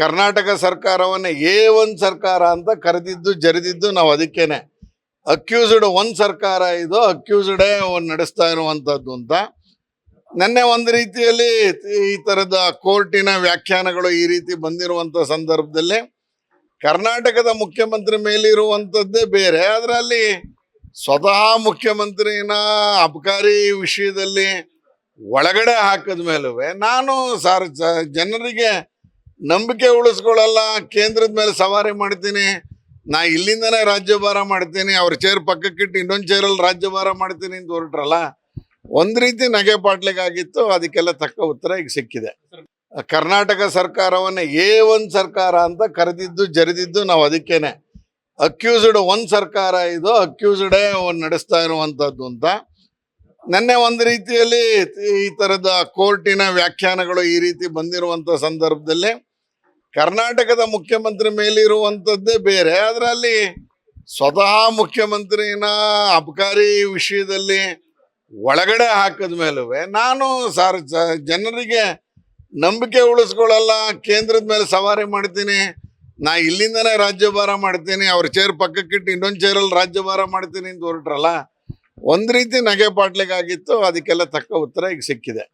ಕರ್ನಾಟಕ ಸರ್ಕಾರವನ್ನು ಏ ಒನ್ ಸರ್ಕಾರ ಅಂತ ಕರೆದಿದ್ದು, ಜರಿದಿದ್ದು ನಾವು ಅದಕ್ಕೇನೆ. ಅಕ್ಯೂಸ್ಡ್ ಒನ್ ಸರ್ಕಾರ ಇದು, ಅಕ್ಯೂಸ್ಡೇ ನಡೆಸ್ತಾ ಇರುವಂಥದ್ದು ಅಂತ. ನೆನ್ನೆ ಒಂದು ರೀತಿಯಲ್ಲಿ ಈ ಥರದ ಕೋರ್ಟಿನ ವ್ಯಾಖ್ಯಾನಗಳು ಈ ರೀತಿ ಬಂದಿರುವಂಥ ಸಂದರ್ಭದಲ್ಲಿ ಕರ್ನಾಟಕದ ಮುಖ್ಯಮಂತ್ರಿ ಮೇಲಿರುವಂಥದ್ದೇ ಬೇರೆ. ಅದರಲ್ಲಿ ಸ್ವತಃ ಮುಖ್ಯಮಂತ್ರಿನ ಅಬಕಾರಿ ವಿಷಯದಲ್ಲಿ ಒಳಗಡೆ ಹಾಕಿದ ಮೇಲುವೆ ನಾನು ಸಾರ್ ಜನರಿಗೆ ನಂಬಿಕೆ ಉಳಿಸ್ಕೊಳ್ಳಲ್ಲ, ಕೇಂದ್ರದ ಮೇಲೆ ಸವಾರಿ ಮಾಡ್ತೀನಿ, ನಾ ಇಲ್ಲಿಂದನೇ ರಾಜ್ಯಭಾರ ಮಾಡ್ತೀನಿ, ಅವ್ರ ಚೇರ್ ಪಕ್ಕಕ್ಕಿಟ್ಟು ಇನ್ನೊಂದು ಚೇರಲ್ಲಿ ರಾಜ್ಯಭಾರ ಮಾಡ್ತೀನಿ ಅಂತ ಹೊರಟ್ರಲ್ಲ, ಒಂದ್ ರೀತಿ ನಗೆ ಪಾಟ್ಲಿಗಾಗಿತ್ತು, ಅದಕ್ಕೆಲ್ಲ ತಕ್ಕ ಉತ್ತರ ಈಗ ಸಿಕ್ಕಿದೆ. ಕರ್ನಾಟಕ ಸರ್ಕಾರವನ್ನ ಏ ಒಂದು ಸರ್ಕಾರ ಅಂತ ಕರೆದಿದ್ದು, ಜರಿದಿದ್ದು ನಾವು ಅದಕ್ಕೇನೆ. ಅಕ್ಯೂಸ್ಡ್ ಒಂದು ಸರ್ಕಾರ ಇದು ಅಕ್ಯೂಸ್ಡೇ ನಡೆಸ್ತಾ ಇರುವಂಥದ್ದು ಅಂತ. ನೆನ್ನೆ ಒಂದು ರೀತಿಯಲ್ಲಿ ಈ ತರದ ಕೋರ್ಟಿನ ವ್ಯಾಖ್ಯಾನಗಳು ಈ ರೀತಿ ಬಂದಿರುವಂತ ಸಂದರ್ಭದಲ್ಲಿ ಕರ್ನಾಟಕದ ಮುಖ್ಯಮಂತ್ರಿ ಮೇಲಿರುವಂಥದ್ದೇ ಬೇರೆ. ಅದರಲ್ಲಿ ಸ್ವತಃ ಮುಖ್ಯಮಂತ್ರಿನ ಅಬಕಾರಿ ವಿಷಯದಲ್ಲಿ ಒಳಗಡೆ ಹಾಕಿದ ಮೇಲೂ ನಾನು ಸಾರ್ ಜನರಿಗೆ ನಂಬಿಕೆ ಉಳಿಸ್ಕೊಳ್ಳಲ್ಲ, ಕೇಂದ್ರದ ಮೇಲೆ ಸವಾರಿ ಮಾಡ್ತೀನಿ, ನಾ ಇಲ್ಲಿಂದನೇ ರಾಜ್ಯಭಾರ ಮಾಡ್ತೀನಿ, ಅವ್ರ ಚೇರ್ ಪಕ್ಕಕ್ಕಿಟ್ಟು ಇನ್ನೊಂದು ಚೇರಲ್ಲಿ ರಾಜ್ಯಭಾರ ಮಾಡ್ತೀನಿ ಅಂತ ಹೊರಟ್ರಲ್ಲ, ಒಂದು ರೀತಿ ನಗೆ ಪಾಟ್ಲಿಗಾಗಿತ್ತು, ಅದಕ್ಕೆಲ್ಲ ತಕ್ಕ ಉತ್ತರ ಈಗ ಸಿಕ್ಕಿದೆ.